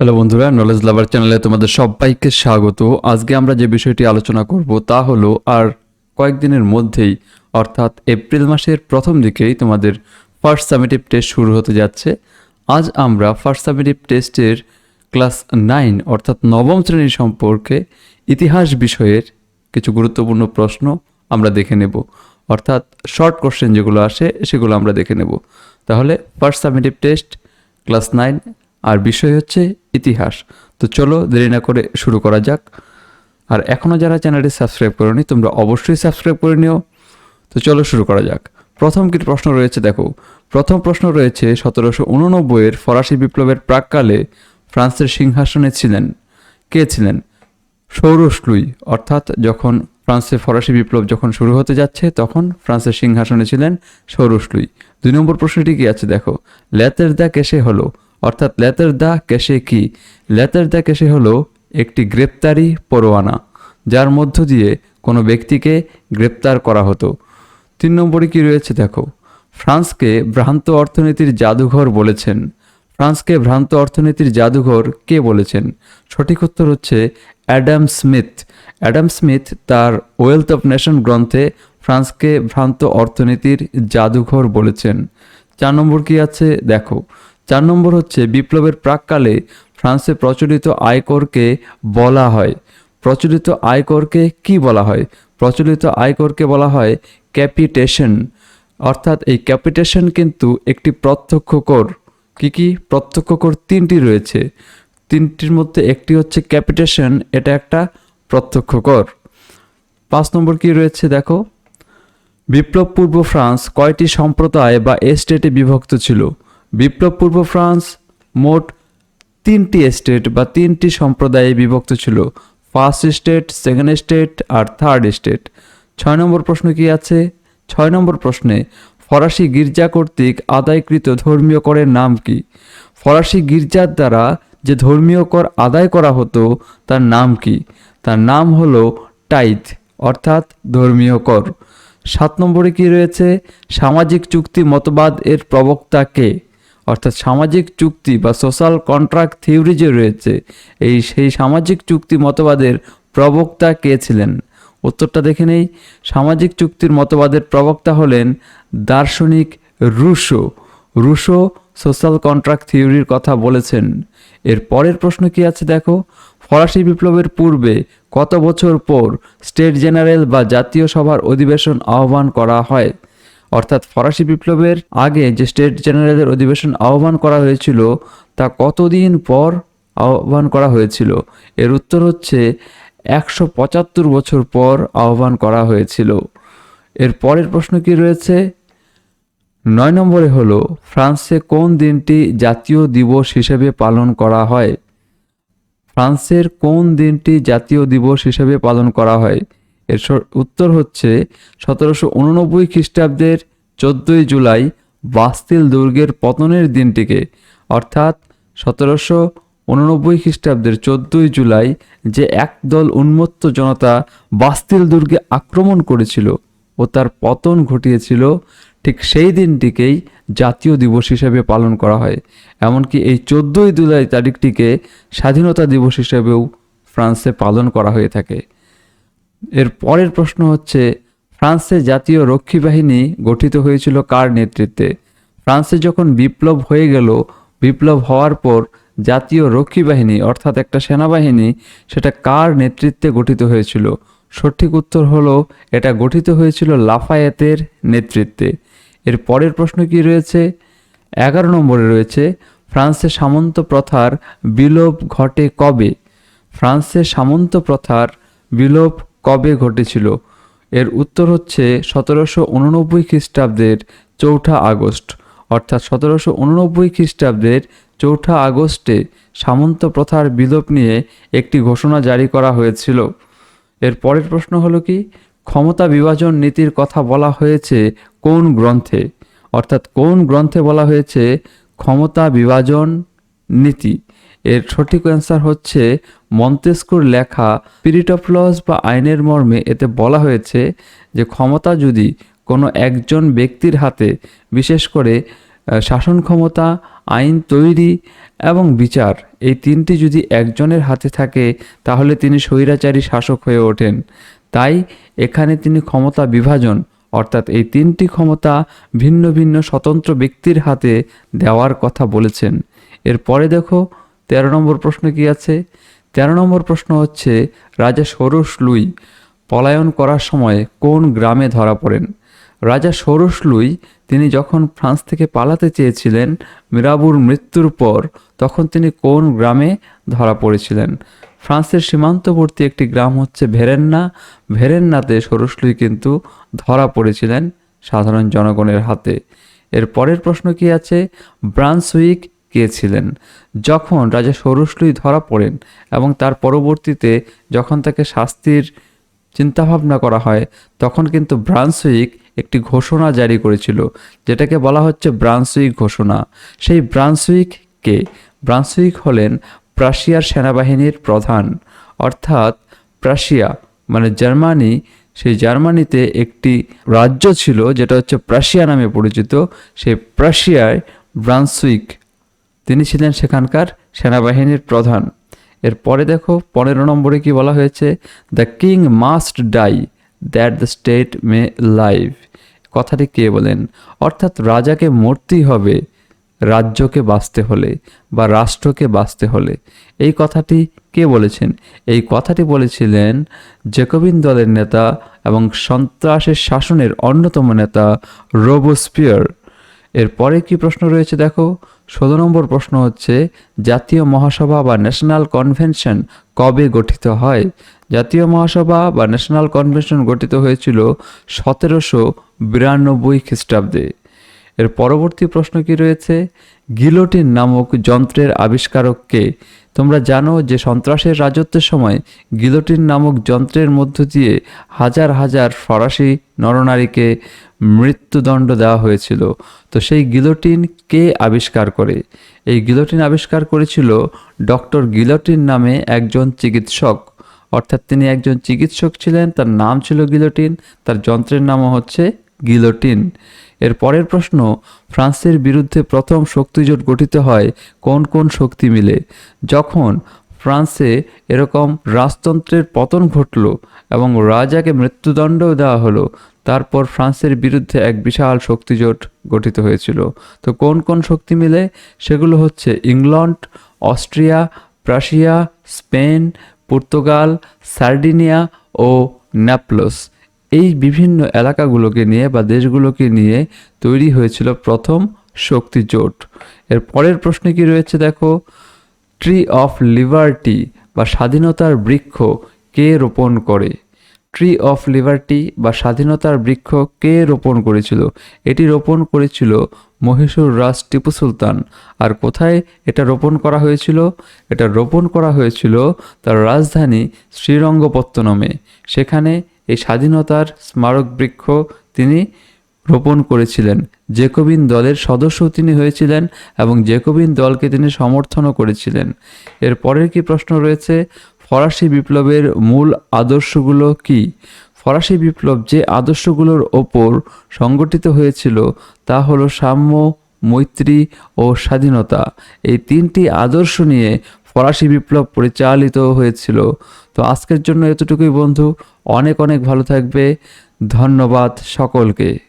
Hello বন্ধুরা knowledge লাভার চ্যানেলে তোমাদের সবাইকে স্বাগত। আজকে আমরা যে বিষয়টি আলোচনা করব তা হলো, আর কয়েকদিনের মধ্যেই, অর্থাৎ এপ্রিল মাসের প্রথম দিকেই তোমাদের ফার্স্ট সামেটিভ টেস্ট শুরু হতে যাচ্ছে। আজ আমরা ফার্স্ট সামেটিভ টেস্টের ক্লাস নাইন অর্থাৎ নবম শ্রেণি সম্পর্কে ইতিহাস বিষয়ের কিছু গুরুত্বপূর্ণ প্রশ্ন আমরা দেখে নেব। অর্থাৎ শর্ট কোশ্চেন যেগুলো আসে, সেগুলো আমরা দেখে নেব। তাহলে first summative test class nine আর বিষয় হচ্ছে ইতিহাস। তো চলো দেরি না করে শুরু করা যাক। আর এখনও যারা চ্যানেলটি সাবস্ক্রাইব করোনি, তোমরা অবশ্যই সাবস্ক্রাইব করে নিও। তো চলো শুরু করা যাক। প্রথম কি প্রশ্ন রয়েছে দেখো। প্রথম প্রশ্ন রয়েছে, সতেরোশো উননব্বইয়ের ফরাসি বিপ্লবের প্রাককালে ফ্রান্সের সিংহাসনে ছিলেন। কে ছিলেন? সৌরস লুই। অর্থাৎ যখন ফ্রান্সে ফরাসি বিপ্লব যখন শুরু হতে যাচ্ছে, তখন ফ্রান্সের সিংহাসনে ছিলেন সৌরস লুই। দুই নম্বর প্রশ্নটি কি আছে দেখো। লেতের দা কেসে হলো। অর্থাৎ লেতের দা কেসে কি? লেতের দা কেসে হলো একটি গ্রেপ্তারি পরোয়ানা, যার মধ্য দিয়ে কোনো ব্যক্তিকে গ্রেপ্তার করা হতো। তিন নম্বরে কি রয়েছে দেখো? ফ্রান্সকে ভ্রান্ত অর্থনীতির জাদুঘর বলেছেন। ফ্রান্সকে ভ্রান্ত অর্থনীতির জাদুঘর কে বলেছেন? সঠিক উত্তর হচ্ছে অ্যাডাম স্মিথ। অ্যাডাম স্মিথ তার ওয়েলথ অফ নেশন গ্রন্থে ফ্রান্সকে ভ্রান্ত অর্থনীতির জাদুঘর বলেছেন। চার নম্বর কি আছে? দেখো চার নম্বর হচ্ছে, বিপ্লবের প্রাককালে ফ্রান্সে প্রচলিত আয়করকে বলা হয়। প্রচলিত আয়করকে কি বলা হয়? প্রচলিত আয়করকে বলা হয় ক্যাপিটেশন। অর্থাৎ এই ক্যাপিটেশন কিন্তু একটি প্রত্যক্ষ কর। কী কী? প্রত্যক্ষ কর তিনটি রয়েছে। তিনটির মধ্যে একটি হচ্ছে ক্যাপিটেশন, এটা একটা প্রত্যক্ষ কর। পাঁচ নম্বর কি রয়েছে দেখো? বিপ্লব পূর্ব ফ্রান্স কয়টি সম্প্রদায় বা এস্টেটে বিভক্ত ছিল? বিপ্লব পূর্ব ফ্রান্স মোট তিনটি এস্টেট বা তিনটি সম্প্রদায়ে বিভক্ত ছিল। ফার্স্ট স্টেট, সেকেন্ড স্টেট আর থার্ড স্টেট। ছয় নম্বর প্রশ্ন কি আছে? ছয় নম্বর প্রশ্নে ফরাসি গির্জা কর্তৃক আদায়কৃত ধর্মীয় করের নাম কি? ফরাসি গির্জার দ্বারা যে ধর্মীয় কর আদায় করা হতো, তার নাম কি? তার নাম হলো টাইথ, অর্থাৎ ধর্মীয় কর। সাত নম্বরে কি রয়েছে? সামাজিক চুক্তি মতবাদ এর প্রবক্তা কে? অর্থাৎ সামাজিক চুক্তি বা সোশ্যাল কন্ট্রাক্ট থিওরি যে রয়েছে, এই সেই সামাজিক চুক্তি মতবাদের প্রবক্তা কে ছিলেন? উত্তরটা দেখে নেই। সামাজিক চুক্তির মতবাদের প্রবক্তা হলেন দার্শনিক রুশো। রুশো সোশ্যাল কন্ট্রাক্ট থিওরির কথা বলেছেন। এর পরের প্রশ্ন কি আছে দেখো? ফরাসি বিপ্লবের পূর্বে কত বছর পর স্টেট জেনারেল বা জাতীয় সভার অধিবেশন আহ্বান করা হয়? অর্থাৎ ফরাসি বিপ্লবের আগে যে স্টেট জেনারেলের অধিবেশন আহ্বান করা হয়েছিল, তা কতদিন পর আহ্বান করা হয়েছিল? এর উত্তর হচ্ছে, একশো পঁচাত্তর বছর পর আহ্বান করা হয়েছিল। এর পরের প্রশ্ন কি রয়েছে? নয় নম্বরে হলো, ফ্রান্সে কোন দিনটি জাতীয় দিবস হিসেবে পালন করা হয়? ফ্রান্সের কোন দিনটি জাতীয় দিবস হিসেবে পালন করা হয়? এর উত্তর হচ্ছে সতেরোশো উননব্বই খ্রিস্টাব্দের চোদ্দোই জুলাই বাস্তিল দুর্গের পতনের দিনটিকে। অর্থাৎ সতেরোশো উননব্বই খ্রিস্টাব্দের চোদ্দোই জুলাই যে একদল উন্মত্ত জনতা বাস্তিল দুর্গে আক্রমণ করেছিল ও তার পতন ঘটিয়েছিল, ঠিক সেই দিনটিকেই জাতীয় দিবস হিসেবে পালন করা হয়। এমনকি এই চোদ্দোই জুলাই তারিখটিকে স্বাধীনতা দিবস হিসেবেও ফ্রান্সে পালন করা হয়ে থাকে। এর পরের প্রশ্ন হচ্ছে, ফ্রান্সে জাতীয় রক্ষী বাহিনী গঠিত হয়েছিল কার নেতৃত্বে? ফ্রান্সে যখন বিপ্লব হয়ে গেল, বিপ্লব হওয়ার পর জাতীয় রক্ষী বাহিনী, অর্থাৎ একটা সেনাবাহিনী, সেটা কার নেতৃত্বে গঠিত হয়েছিল? সঠিক উত্তর হলো, এটা গঠিত হয়েছিল লাফায়েতের নেতৃত্বে। এর পরের প্রশ্ন কি রয়েছে? এগারো নম্বরে রয়েছে, ফ্রান্সে সামন্ত প্রথার বিলোপ ঘটে কবে? ফ্রান্সে সামন্ত প্রথার বিলোপ কবে ঘটেছিল? এর উত্তর হচ্ছে সতেরোশো উননব্বই খ্রিস্টাব্দের চৌঠা আগস্ট। অর্থাৎ সতেরোশো উননব্বই খ্রিস্টাব্দের চৌঠা আগস্টে সামন্ত প্রথার বিলোপ নিয়ে একটি ঘোষণা জারি করা হয়েছিল। এর পরের প্রশ্ন হলো কি? ক্ষমতা বিভাজন নীতির কথা বলা হয়েছে কোন গ্রন্থে? অর্থাৎ কোন গ্রন্থে বলা হয়েছে ক্ষমতা বিভাজন নীতি? এর সঠিক অ্যান্সার হচ্ছে মন্তেস্কুর লেখা স্পিরিট অফ লস বা আইনের মর্মে এতে বলা হয়েছে যে ক্ষমতা যদি কোনো একজন ব্যক্তির হাতে, বিশেষ করে শাসন ক্ষমতা, আইন তৈরি এবং বিচার, এই তিনটি যদি একজনের হাতে থাকে, তাহলে তিনি স্বৈরাচারী শাসক হয়ে ওঠেন। তাই এখানে তিনি ক্ষমতা বিভাজন, অর্থাৎ এই তিনটি ক্ষমতা ভিন্ন ভিন্ন স্বতন্ত্র ব্যক্তির হাতে দেওয়ার কথা বলেছেন। এরপরে দেখো তেরো নম্বর প্রশ্ন কি আছে? তেরো নম্বর প্রশ্ন হচ্ছে, রাজা ষোড়শ লুই পলায়ন করার সময় কোন গ্রামে ধরা পড়েন? রাজা ষোড়শ লুই তিনি যখন ফ্রান্স থেকে পালাতে চেয়েছিলেন, মিরাবুর মৃত্যুর পর তখন তিনি কোন গ্রামে ধরা পড়েছিলেন? ফ্রান্সের সীমান্তবর্তী একটি গ্রাম হচ্ছে ভেরেন্না। ভেরেন্নাতে ষোড়শলুই কিন্তু ধরা পড়েছিলেন সাধারণ জনগণের হাতে। এর পরের প্রশ্ন কি আছে? ব্রান্সউইক কে ছিলেন যখন রাজা ষোড়শলুই ধরা পড়েন এবং তার পরবর্তীতে যখন তাকে শাস্তির চিন্তাভাবনা করা হয়, তখন কিন্তু ব্রান্সউইক একটি ঘোষণা জারি করেছিল, যেটাকে বলা হচ্ছে ব্রান্সউইক ঘোষণা। সেই ব্রান্সউইক কে ব্রান্সউইক হলেন প্রাশিয়ার সেনাবাহিনীর প্রধান। অর্থাৎ প্রাশিয়া মানে জার্মানি, সেই জার্মানিতে একটি রাজ্য ছিল, যেটা হচ্ছে প্রাশিয়া নামে পরিচিত। সেই প্রাশিয়ায় ব্রান্সউইক তিনি ছিলেন সেখানকার সেনাবাহিনীর প্রধান। এরপরে দেখো, পনেরো নম্বরে কি বলা হয়েছে? The king must die that the state may live কথাটি কে বলেন? অর্থাৎ রাজাকে মরতেই হবে, রাজ্যকে বাঁচতে হলে বা রাষ্ট্রকে বাঁচতে হলে। এই কথাটি কে বলেছেন? এই কথাটি বলেছিলেন জেকোবিন দলের নেতা এবং সন্ত্রাসের শাসনের অন্যতম নেতা রোবোস্পিয়ার। এরপরে কি প্রশ্ন রয়েছে দেখো? ষোলো নম্বর প্রশ্ন হচ্ছে, জাতীয় মহাসভা বা ন্যাশনাল কনভেনশন কবে গঠিত হয়? জাতীয় মহাসভা বা ন্যাশনাল কনভেনশন গঠিত হয়েছিল সতেরোশো বিরানব্বই খ্রিস্টাব্দে। এর পরবর্তী প্রশ্ন কি রয়েছে? গিলোটিন নামক যন্ত্রের আবিষ্কারককে তোমরা জানো যে সন্ত্রাসের রাজত্বের সময় গিলোটিন নামক যন্ত্রের মধ্য দিয়ে হাজার হাজার ফরাসি নরনারীকে মৃত্যুদণ্ড দেওয়া হয়েছিল। তো সেই গিলোটিন কে আবিষ্কার করে? এই গিলোটিন আবিষ্কার করেছিল ডক্টর গিলোটিন নামে একজন চিকিৎসক। অর্থাৎ তিনি একজন চিকিৎসক ছিলেন, তার নাম ছিল গিলোটিন, তার যন্ত্রের নামও হচ্ছে গিলোটিন। এর পরের প্রশ্ন, ফ্রান্সের বিরুদ্ধে প্রথম শক্তিজোট গঠিত হয় কোন কোন শক্তি মিলে? যখন ফ্রান্সে এরকম রাজতন্ত্রের পতন ঘটল এবং রাজাকে মৃত্যুদণ্ডও দেওয়া হলো, তারপর ফ্রান্সের বিরুদ্ধে এক বিশাল শক্তিজোট গঠিত হয়েছিল। তো কোন কোন শক্তি মিলে? সেগুলো হচ্ছে England Austria, Prussia, Spain, Portugal, Sardinia ও ন্যাপলস। এই বিভিন্ন এলাকাগুলোকে নিয়ে বা দেশগুলোকে নিয়ে তৈরি হয়েছিল প্রথম শক্তি জোট। এর পরের প্রশ্নে কি রয়েছে দেখো? ট্রি অফ লিবার্টি বা স্বাধীনতার বৃক্ষ কে রোপণ করে? ট্রি অফ লিবার্টি বা স্বাধীনতার বৃক্ষ কে রোপণ করেছিল? এটি রোপণ করেছিল মহীশূর রাজ টিপু সুলতান। আর কোথায় এটা রোপণ করা হয়েছিল? এটা রোপণ করা হয়েছিল তার রাজধানী শ্রীরঙ্গপত্তনমে। সেখানে এই স্বাধীনতার স্মারক বৃক্ষ তিনি রোপণ করেছিলেন। জেকোবিন দলের সদস্য তিনি হয়েছিলেন এবং জেকোবিন দলকে তিনি সমর্থনও করেছিলেন। এর পরের কি প্রশ্ন রয়েছে? ফরাসি বিপ্লবের মূল আদর্শগুলো কি? ফরাসি বিপ্লব যে আদর্শগুলোর ওপর সংগঠিত হয়েছিল, তা হলো সাম্য, মৈত্রী ও স্বাধীনতা। এই তিনটি আদর্শ নিয়ে ফরাসি বিপ্লব পরিচালিত হয়েছিল। তো আজকের জন্য এতটুকুই বন্ধু। অনেক অনেক ভালো থাকবে। ধন্যবাদ সকলকে।